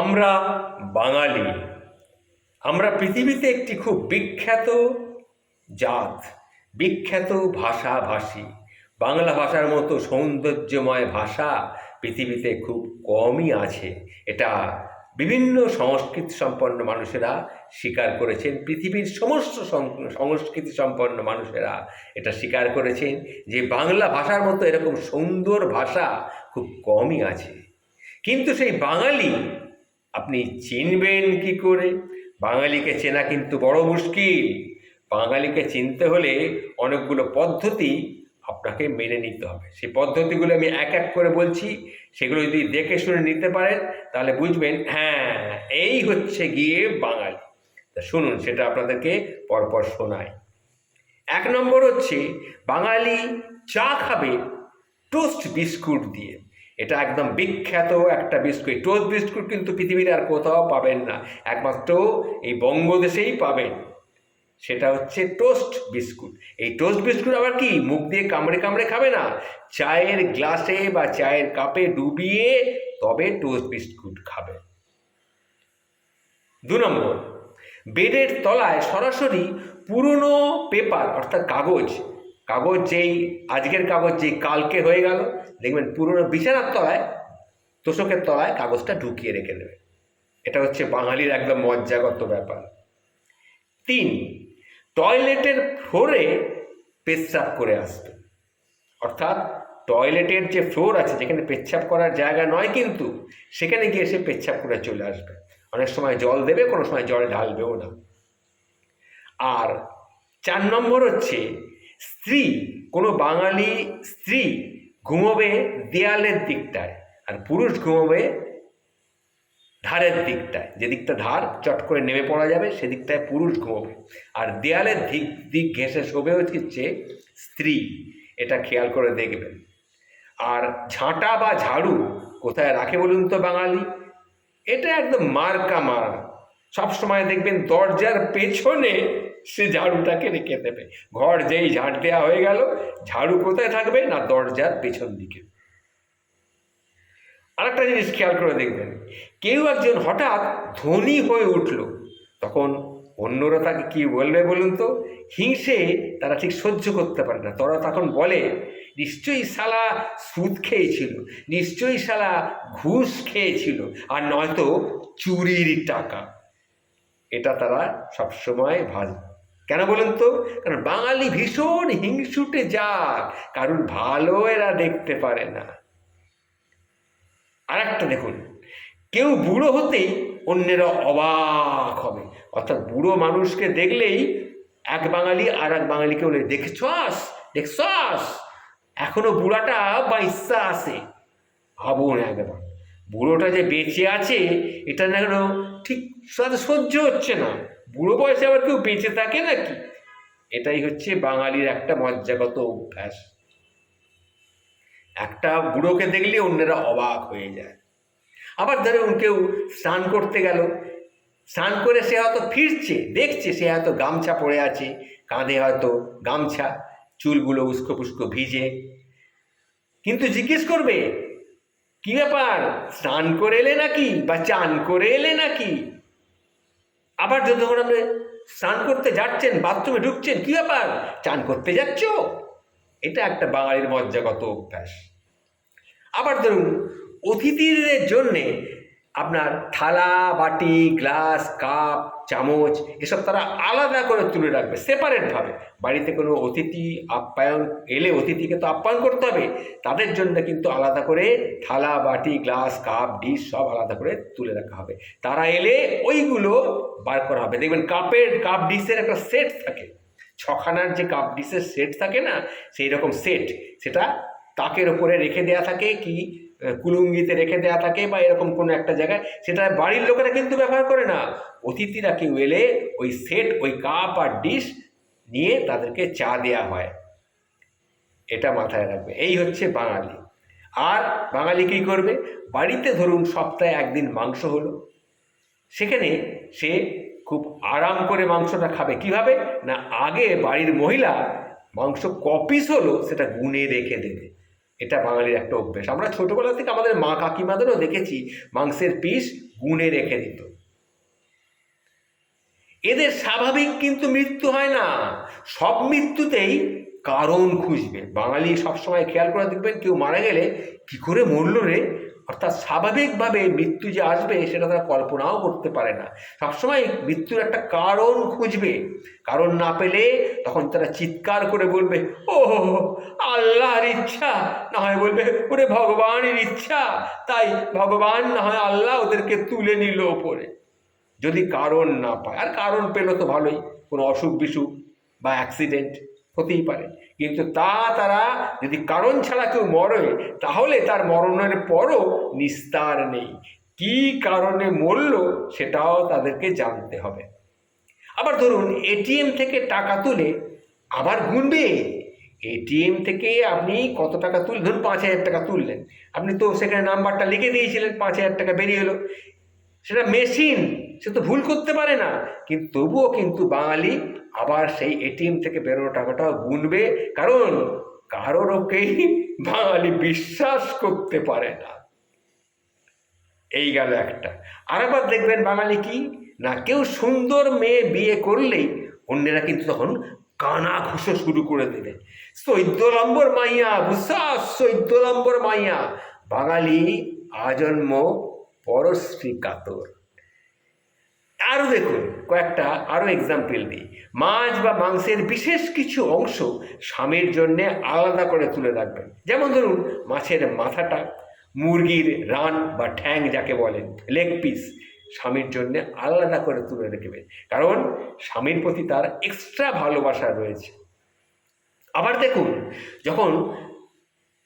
আমরা বাঙালি। আমরা পৃথিবীতে একটি খুব বিখ্যাত জাত, বিখ্যাত ভাষাভাষী। বাংলা ভাষার মতো সৌন্দর্যময় ভাষা পৃথিবীতে খুব কমই আছে। এটা বিভিন্ন সংস্কৃতি সম্পন্ন মানুষেরা স্বীকার করেছেন। পৃথিবীর সমস্ত সংস্কৃতি সম্পন্ন মানুষেরা এটা স্বীকার করেছেন যে বাংলা ভাষার মতো এরকম সুন্দর ভাষা খুব কমই আছে। কিন্তু সেই বাঙালি আপনি চিনবেন কি করে? বাঙালিকে চেনা কিন্তু বড় মুশকিল। বাঙালিকে চিনতে হলে অনেকগুলো পদ্ধতি আপনাকে মেনে নিতে হবে। সেই পদ্ধতিগুলো আমি এক এক করে বলছি। সেগুলো যদি দেখে শুনে নিতে পারেন, তাহলে বুঝবেন হ্যাঁ এই হচ্ছে গিয়ে বাঙালি। তা শুনুন, সেটা আপনাদেরকে পরপর শোনায় এক নম্বর হচ্ছে, বাঙালি চা খাবে টোস্ট বিস্কুট দিয়ে। এটা একদম বিখ্যাত একটা বিস্কুট। টোস্ট বিস্কুট কিন্তু পৃথিবীর আর কোথাও পাবেন না। একমাত্র এই বঙ্গদেশেই পাবেন। সেটা হচ্ছে টোস্ট বিস্কুট। এই টোস্ট বিস্কুট আবার কি? মুখ দিয়ে কামড়ে কামড়ে খাবে না? চায়ের গ্লাসে বা চায়ের কাপে ডুবিয়ে তবে টোস্ট বিস্কুট খাবে। দু নম্বর, বেডের তলায় সরাসরি পুরনো পেপার, অর্থাৎ কাগজ কাগজ যেই, আজকের কাগজ যেই, কালকে হয়ে গেল, দেখবেন পুরনো বিছানার তলায়, তোষকের তলায় কাগজটা ঢুকিয়ে রেখে দেবে। এটা হচ্ছে বাঙালির একদম মজ্জাগত ব্যাপার। তিন, টয়লেটের ফ্লোরে পেচ্ছাপ করে আসবে অর্থাৎ টয়লেটের যে ফ্লোর আছে, যেখানে পেচ্ছাপ করার জায়গা নয় কিন্তু, সেখানে গিয়ে সে পেচ্ছাপ করে চলে আসবে। অনেক সময় জল দেবে, কোনো সময় জল ঢালবেও না। আর চার নম্বর হচ্ছে স্ত্রী, কোনো বাঙালি স্ত্রী ঘুমোবে দেয়ালের দিকটায় আর পুরুষ ঘুমোবে ধারের দিকটায়। যে দিকটা ধার চট করে নেমে পড়া যাবে, সেদিকটায় পুরুষ ঘুমোবে। আর দেয়ালের দিক দিক ঘেঁষে শোবে হচ্ছে স্ত্রী। এটা খেয়াল করে দেখবেন। আর ঝাঁটা বা ঝাড়ু কোথায় রাখে বলুন তো বাঙালি? এটা একদম মার্কা মারা। সবসময় দেখবেন দরজার পেছনে সে ঝাড়ুটাকে রেখে দেবে। ঘর যেই ঝাড় দেওয়া হয়ে গেল, ঝাড়ু কোথায় থাকবে না দরজার পেছন দিকে? আরেকটা জিনিস খেয়াল করে দেখবেন, কেউ একজন হঠাৎ ধনী হয়ে উঠল, তখন অন্যরা তাকে কি বলবে বলুন তো? হিংসে তারা ঠিক সহ্য করতে পারে না। তারা তখন বলে, নিশ্চয়ই শালা সুদ খেয়েছিল, নিশ্চয়ই শালা ঘুষ খেয়েছিল, আর নয়তো চুরির টাকা। এটা তারা সবসময় ভাজ কেন বলুন তো? কারণ বাঙালি ভীষণ হিংসুটে যাক কারণ ভালো এরা দেখতে পারে না। আর একটা দেখুন, কেউ বুড়ো হতেই অন্যেরা অবাক হবে। অর্থাৎ বুড়ো মানুষকে দেখলেই এক বাঙালি আর এক বাঙালিকে বলে, দেখছস? দেখছস? এখনও বুড়াটা বাইসা আছে? ভাবুন একবার। বুড়োটা যে বেঁচে আছে, এটা না কেন ঠিক সহ্য হচ্ছে না। বুড়ো বয়সে আবার কেউ বেঁচে থাকে নাকি? এটাই হচ্ছে বাঙালির একটা মজ্জাগত অভ্যাস। একটা বুড়োকে দেখলে অন্যরা অবাক হয়ে যায়। আবার ধরুন কেউ স্নান করতে গেল। স্নান করে সে হয়তো ফিরছে, দেখছে সে হয়তো গামছা পরে আছে, কাঁধে হয়তো গামছা, চুলগুলো উস্কো পুস্কো ভিজে। কিন্তু জিজ্ঞেস করবে, কি ব্যাপার? স্নান করে এলে নাকি বা চান করে এলে নাকি? আবার যতক্ষণ আপনি স্নান করতে যাচ্ছেন, বাথরুমে ঢুকছেন, কী ব্যাপার? চান করতে যাচ্ছ? এটা একটা বাঙালির মজ্জাগত অভ্যাস। আবার ধরুন, অতিথিদের জন্যে আপনার থালা, বাটি, গ্লাস, কাপ, চামচ, এসব তারা আলাদা করে তুলে রাখবে সেপারেটভাবে বাড়িতে কোনো অতিথি, আপ্যায়ন এলে অতিথিকে তো আপ্যায়ন করতে হবে। তাদের জন্য কিন্তু আলাদা করে থালা, বাটি, গ্লাস, কাপ, ডিশ সব আলাদা করে তুলে রাখা হবে। তারা এলে ওইগুলো বার করা হবে। দেখবেন কাপের, কাপ ডিশের একটা সেট থাকে। ছখানার যে কাপ ডিশের সেট থাকে না সেই রকম সেট সেটা তাকের ওপরে রেখে দেয়া থাকে কি? কুলুঙ্গিতে রেখে দেওয়া থাকে বা এরকম কোনো একটা জায়গায়, সেটা বাড়ির লোকেরা কিন্তু ব্যবহার করে না। অতিথিরা কেউ এলে ওই সেট, ওই কাপ আর ডিশ নিয়ে তাদেরকে চা দেয়া হয়। এটা মাথায় রাখবে। এই হচ্ছে বাঙালি। আর বাঙালি কী করবে? বাড়িতে ধরুন সপ্তাহে একদিন মাংস হলো, সেখানে সে খুব আরাম করে মাংসটা খাবে। কীভাবে? না, আগে বাড়ির মহিলা মাংস কপিস হলো সেটা গুনে রেখে দেবে। এটা বাঙালির একটা অভ্যেস। আমরা ছোটোবেলা থেকে আমাদের মা কাকিমাদেরও দেখেছি, মাংসের পিস গুনে রেখে দিত। এদের স্বাভাবিক কিন্তু মৃত্যু হয় না। সব মৃত্যুতেই কারণ খুঁজবে। বাঙালি সবসময় খেয়াল করে দেখবেন কেউ মারা গেলে কি করে মরল রে? অর্থাৎ স্বাভাবিকভাবে মৃত্যু যে আসবে সেটা তারা কল্পনাও করতে পারে না। সবসময় মৃত্যুর একটা কারণ খুঁজবে। কারণ না পেলে তখন তারা চিৎকার করে বলবে ও আল্লাহর ইচ্ছা। না হয় বলবে, ওরে ভগবানের ইচ্ছা। তাই ভগবান না হয় আল্লাহ ওদেরকে তুলে নিল ওপরে। যদি কারণ না পায়, আর কারণ পেল তো ভালোই, কোনো অসুখ বিসুখ বা অ্যাক্সিডেন্ট হতেই পারে। কিন্তু তা তারা যদি কারণ ছাড়া কেউ মরে, তাহলে তার মরণের পরও নিস্তার নেই। কি কারণে মরল সেটাও তাদেরকে জানতে হবে। আবার ধরুন, এটিএম থেকে টাকা তুলে আবার গুনবে। এটিএম থেকে আপনি কত টাকা তুল, ধরুন পাঁচ হাজার টাকা তুললেন। আপনি তো সেখানে নাম্বারটা লিখে দিয়েছিলেন, পাঁচ হাজার টাকা বেরিয়ে এলো। সেটা মেশিন, সে তো ভুল করতে পারে না। কিন্তু তবুও কিন্তু বাঙালি আবার সেই এটিএম থেকে বেরোনো টাকাটাও গুনবে, কারণ কারোর ওকেই বাঙালি বিশ্বাস করতে পারে না। এই গেল একটা। আর আবার দেখবেন বাঙালি কি? না, কেউ সুন্দর মেয়ে বিয়ে করলেই অন্যেরা কিন্তু তখন কানা ঘুষো শুরু করে দেবে। চৈদ্দ নম্বর মাইয়া বুসাস চৈদ্দ নম্বর মাইয়া। বাঙালি আজন্ম পরশ্রী কাতর আরও দেখুন, কয়েকটা আরও এক্সাম্পল দিই। মাছ বা মাংসের বিশেষ কিছু অংশ স্বামীর জন্য আলাদা করে তুলে রাখবেন। যেমন ধরুন, মাছের মাথাটা মুরগির রান বা ঠ্যাং যাকে বলেন লেগ পিস স্বামীর জন্য আলাদা করে তুলে রেখেবেন। কারণ স্বামীর প্রতি তার এক্সট্রা ভালোবাসা রয়েছে। আবার দেখুন, যখন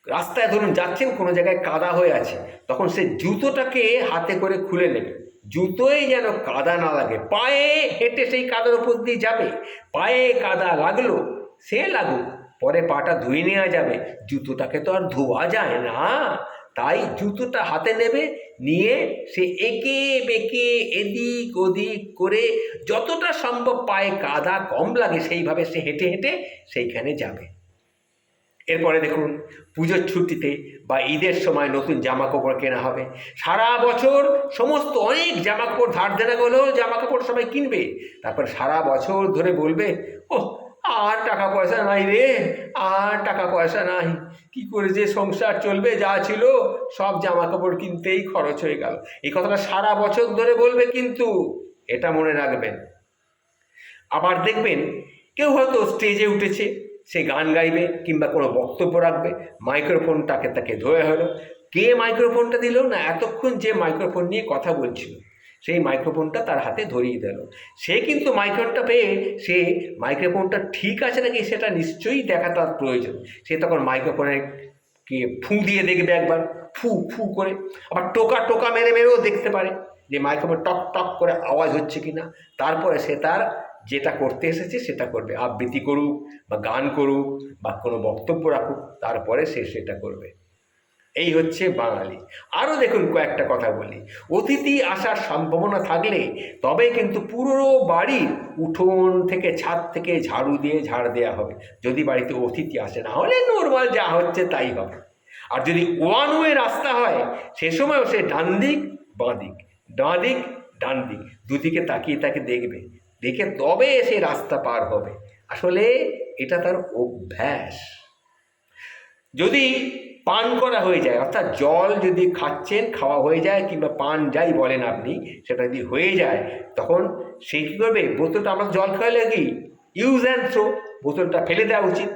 রাস্তায় ধরুন যাচ্ছেন, কোনো জায়গায় কাদা হয়ে আছে, তখন সে জুতোটাকে হাতে করে খুলে নেবে। জুতোয় যেন কাদা না লাগে, পায়ে হেঁটে সেই কাদার উপর দিয়ে যাবে, পায়ে কাদা লাগল, সে লাগুক, পরে পাটা ধুয়ে নেওয়া যাবে, জুতোটাকে তো আর ধোয়া যায় না। তাই জুতোটা হাতে নেবে, নিয়ে সে একে বেঁকে এদিক ওদিক করে যতটা সম্ভব পায়ে কাদা কম লাগে, সেইভাবে সে হেঁটে হেঁটে সেইখানে যাবে। এরপরে দেখুন, পুজোর ছুটিতে বা ঈদের সময় নতুন জামা কাপড় কেনা হবে। সারা বছর সমস্ত অনেক জামা কাপড় ধার দেনা গেলেও জামা কাপড় সবাই কিনবে। তারপর সারা বছর ধরে বলবে ও আর টাকা পয়সা নাই রে, আর টাকা পয়সা নাই। কি করে যে সংসার চলবে, যা ছিল, সব জামা কাপড় কিনতেই খরচ হয়ে গেল। এই কথাটা সারা বছর ধরে বলবে কিন্তু এটা মনে রাখবেন। আবার দেখবেন, কেউ হয়তো স্টেজে উঠেছে সে গান গাইবে কিংবা কোনো বক্তব্য রাখবে, মাইক্রোফোনটাকে তাকে ধরে হলো। কে মাইক্রোফোনটা দিল না এতক্ষণ যে মাইক্রোফোন নিয়ে কথা বলছিল? সেই মাইক্রোফোনটা তার হাতে ধরিয়ে দিল। সে কিন্তু মাইক্রোফোনটা পেয়ে, সে মাইক্রোফোনটা ঠিক আছে নাকি সেটা নিশ্চয়ই দেখা তার প্রয়োজন। সে তখন মাইক্রোফোনে কে ফু দিয়ে দেখবে একবার, ফু ফু করে। আবার টোকা টোকা মেরে মেরেও দেখতে পারে যে মাইক্রোফোন টক টক করে আওয়াজ হচ্ছে কি না তারপরে সে তার যেটা করতে এসেছে সেটা করবে, আবৃত্তি করুক বা গান করুক বা কোনো বক্তব্য রাখুক, তারপরে সে সেটা করবে। এই হচ্ছে বাঙালি। আরও দেখুন কয়েকটা কথা বলি। অতিথি আসার সম্ভাবনা থাকলে তবে কিন্তু পুরো বাড়ির উঠোন থেকে ছাদ থেকে ঝাড়ু দিয়ে ঝাড় দেওয়া হবে। যদি বাড়িতে অতিথি আসে, না হলে নর্মাল যা হচ্ছে তাই হবে। আর যদি ওয়ান ওয়ে রাস্তা হয়, সে সময়ও সে ডান দিক, বাঁ দিক ডাঁ দিক, ডান দিক, দুদিকে তাকিয়ে তাকে দেখবে। দেখে তবে সে রাস্তা পার হবে। আসলে এটা তার অভ্যাস। যদি পান করা হয়ে যায়, অর্থাৎ জল যদি খাচ্ছেন, খাওয়া হয়ে যায়, কিংবা পান যাই বলেন আপনি, সেটা যদি হয়ে যায়, তখন সে কী করবে? বোতলটা আমরা জল খাওয়ালে কি? ইউজ অ্যান্ড থ্রো বোতলটা ফেলে দেওয়া উচিত।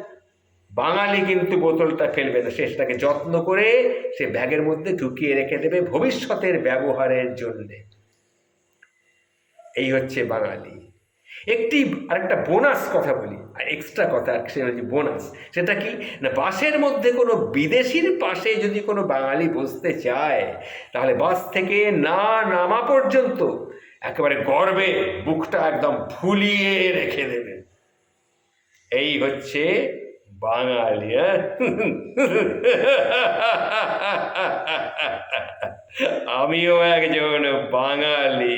বাঙালি কিন্তু বোতলটা ফেলবে না, সে সেটাকে যত্ন করে সে ব্যাগের মধ্যে ঢুকিয়ে রেখে দেবে ভবিষ্যতের ব্যবহারের জন্যে। এই হচ্ছে বাঙালি। একটি আরেকটা বোনাস কথা বলি, আর এক্সট্রা কথা সেটা হচ্ছে বোনাস। সেটা কি? না বাসের মধ্যে কোনো বিদেশির পাশে যদি কোনো বাঙালি বসতে চায়, তাহলে বাস থেকে না নামা পর্যন্ত একেবারে গর্বে বুকটা একদম ফুলিয়ে রেখে দেবে। এই হচ্ছে বাঙালি হ্যাঁ আমিও একজন বাঙালি